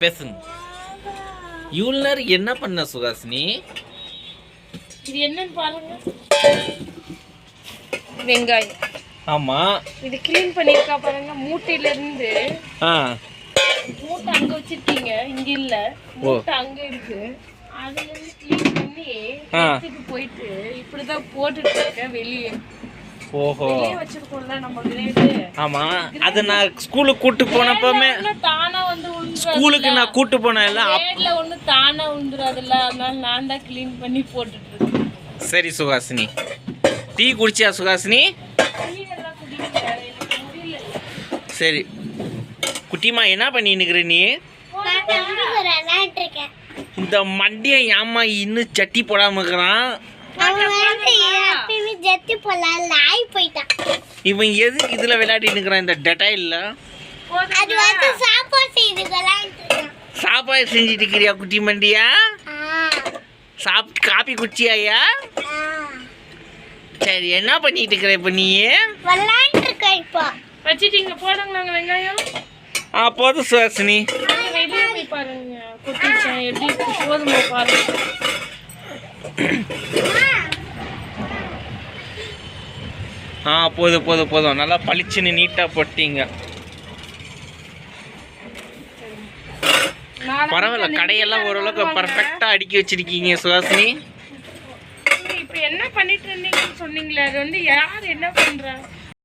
பேசுங்க. இவ்வளோ நேரம் என்ன பண்ண சுகாசினி இது என்னன்னு பாருங்க. வெங்காயம். ஆமாம் இது க்ளீன் பண்ணிருக்கா பாருங்க மூட்டையில இருந்து ஆ. மூட்டை அங்க வச்சிருக்கீங்க இங்க இல்ல. மூட்டை அங்க இருக்கு. அதுல இருந்து க்ளீன் பண்ணி. எடுத்துட்டு போயிட்டு இப்படிதான் போட்டுட்டு இருக்கேன் வெளியே. ஓஹோ. ஆமாம் அது நான் ஸ்கூலுக்கு கூட்டு போனப்பமே தானா வந்து உழுந்துரும் ஸ்கூலுக்கு நான் கூட்டு அப் கிரேட்ல ஒண்ணு தானா உழுந்துராதுல்ல அதனால நான் தான் க்ளீன் பண்ணி போட்டுட்டு இருக்கேன். சரி சுகாசினி டீ குடிச்சியா சுகாசினி சரி. குட்டிமா என்ன பண்ணின்னுக்குற நீ? இந்த மண்டியை ஏம்மா இன்னும் சட்டி போடாம இருக்கிறான்? ஜெத்தி போலாம் நாய் போயிட்டான் இவன் எதுக்கு இதுல விளையாடிட்டு இருக்கிறான் இந்த டெட்டாயில்ல அது வந்து சாப்பாடு செஞ்சுட்டு இருக்கிறியா குட்டி மண்டியா? சாப்பிட்டு காப்பி குடிச்சியாயா சரி என்ன பண்ணிட்டு இருக்கிற இப்ப. நீ வச்சிட்டீங்க போடுங்களாங்க வெங்காயம். ஆ போதும் போய் பாருங்க எப்படி போதுமா பாருங்க. ஆ போதும் போதும் போதும். நல்லா பளிச்சுன்னு நீட்டாக போட்டீங்க. பரவாயில்ல கடையெல்லாம் ஓரளவுக்கு பர்ஃபெக்டாக அடுக்கி வச்சிருக்கீங்க சுஹாசினி. இப்ப என்ன பண்ணிட்டு இருந்தீங்கன்னு சொன்னீங்களே அது வந்து யார் என்ன பண்றா?